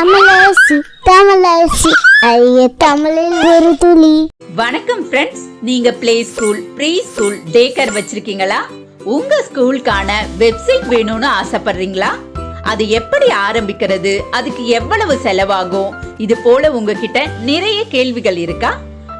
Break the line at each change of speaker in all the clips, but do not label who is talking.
தமிழரசி தமிழரசி ஐய தமிழில் ஒரு துளி.
வணக்கம் ஃப்ரெண்ட்ஸ் நீங்க play school pre school day care வச்சிருக்கீங்களா? உங்க ஸ்கூலுக்கான வெப்சைட் வேணும்னு ஆசைப்படுறீங்களா? அது எப்படி ஆரம்பிக்கிறது? அதுக்கு எவ்வளவு செலவாகும்? இது போல உங்ககிட்ட நிறைய கேள்விகள் இருக்கா?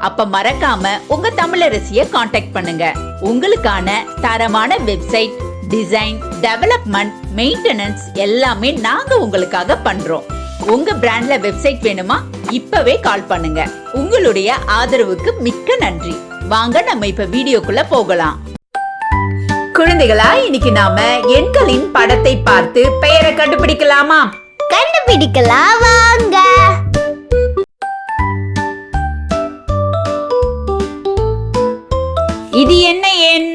அப்ப மறக்காம உங்க தமிழரசிய காண்டாக்ட் பண்ணுங்க. உங்களுக்கான தரமான வெப்சைட் டிசைன் டெவலப்மெண்ட் மெயின்டெனன்ஸ் எல்லாமே நாங்க உங்களுக்காக பண்றோம். உங்க பிராண்ட்ல வெப்சைட் வேணுமா? இப்பவே கால் பண்ணுங்க. உங்களுடைய ஆதரவுக்கு மிக்க நன்றி. வாங்க நம்ம இப்ப வீடியோக்குள்ள போகலாம். குழந்தைகளா இன்னைக்கு நாம எண்களின் படத்தை பார்த்து பெயரை கண்டுபிடிக்கலாமா?
கண்டுபிடிக்கலாம் வாங்க.
இது என்ன எண்?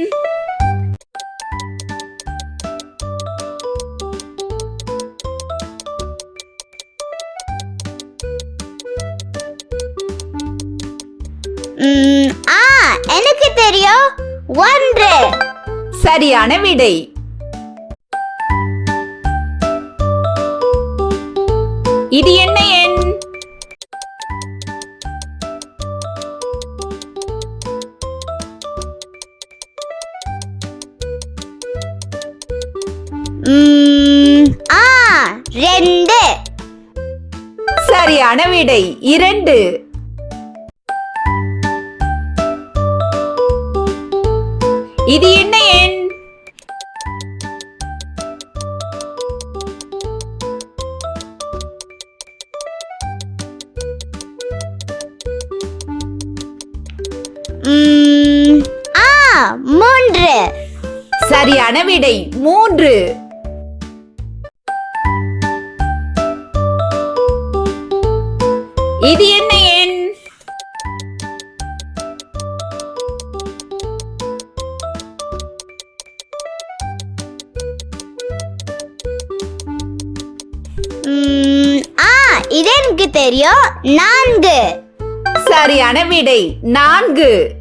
ஆ எனக்கு தெரியும். ஒன்று.
சரியான விடை. இது என்ன எண்?
ரெண்டு.
சரியான விடை. இரண்டு. இது என்ன எண்?
மூன்று.
சரியான விடை மூன்று. இது என்ன
ஆ இது எனக்கு தெரியும். நான்கு.
சரியான விடை. நான்கு.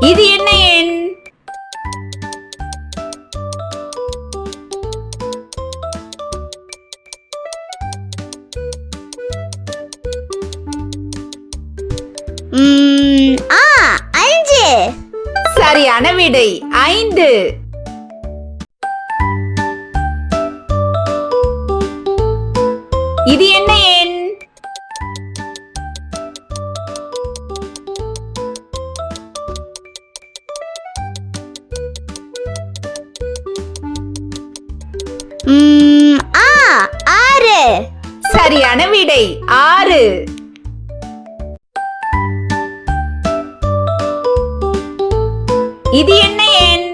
இது என்ன எண்?
ஆ
சரியான விடை. ஐந்து. இது என்ன எண்? சரியான விடை. ஆறு. இது என்ன எண்?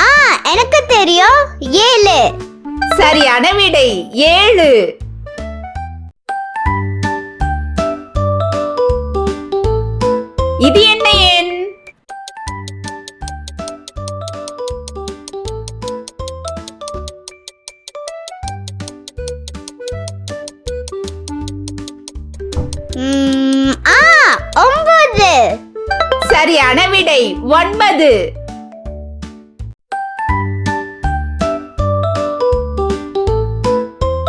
ஆ எனக்கு தெரியும். ஏழு.
சரியான விடை. ஏழு. இது என்ன
ஆ ஒன்பது
சரியான விடை ஒன்பது.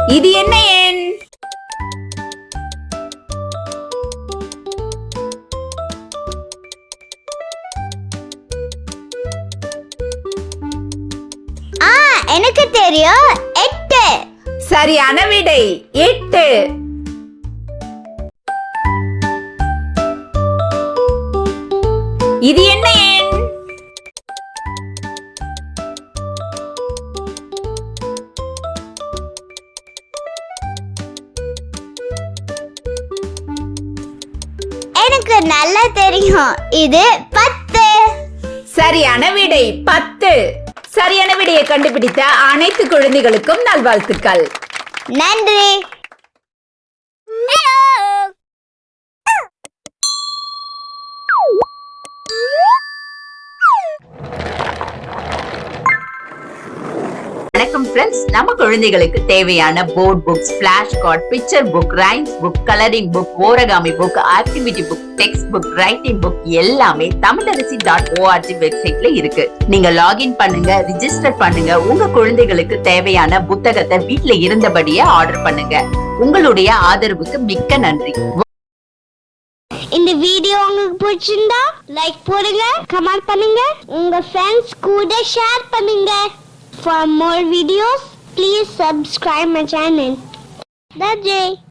இது என்ன எண்?
ஆ எனக்கு தெரியும் எட்டு.
சரியான விடை எட்டு. இது என்ன எண்?
எனக்கு நல்லா தெரியும். இது பத்து.
சரியான விடை பத்து. சரியான விடையை கண்டுபிடித்த அனைத்து குழந்தைகளுக்கும் நல்வாழ்த்துக்கள்.
நன்றி.
ஃப்ரெண்ட்ஸ் நம்ம குழந்தைகளுக்கு தேவையான board books flash card picture book rhymes book colouring book origami book activity book text book writing book எல்லாமே தமிழரசி டாட் ஓஆர்ஜி வெப்சைட்ல இருக்கு. நீங்க லாகின் பண்ணுங்க ரிஜிஸ்டர் பண்ணுங்க. உங்க குழந்தைகளுக்கு தேவையான புத்தகத்தை வீட்ல இருந்தபடியே ஆர்டர் பண்ணுங்க. உங்களுடைய ஆதரவுக்கு மிக்க நன்றி.
இந்த வீடியோ உங்களுக்கு பிடிச்சிருந்தா லைக் போடுங்க கமெண்ட் பண்ணுங்க. உங்க ஃப்ரெண்ட்ஸ் கூட ஷேர் பண்ணுங்க. For more videos, please subscribe my channel. That's.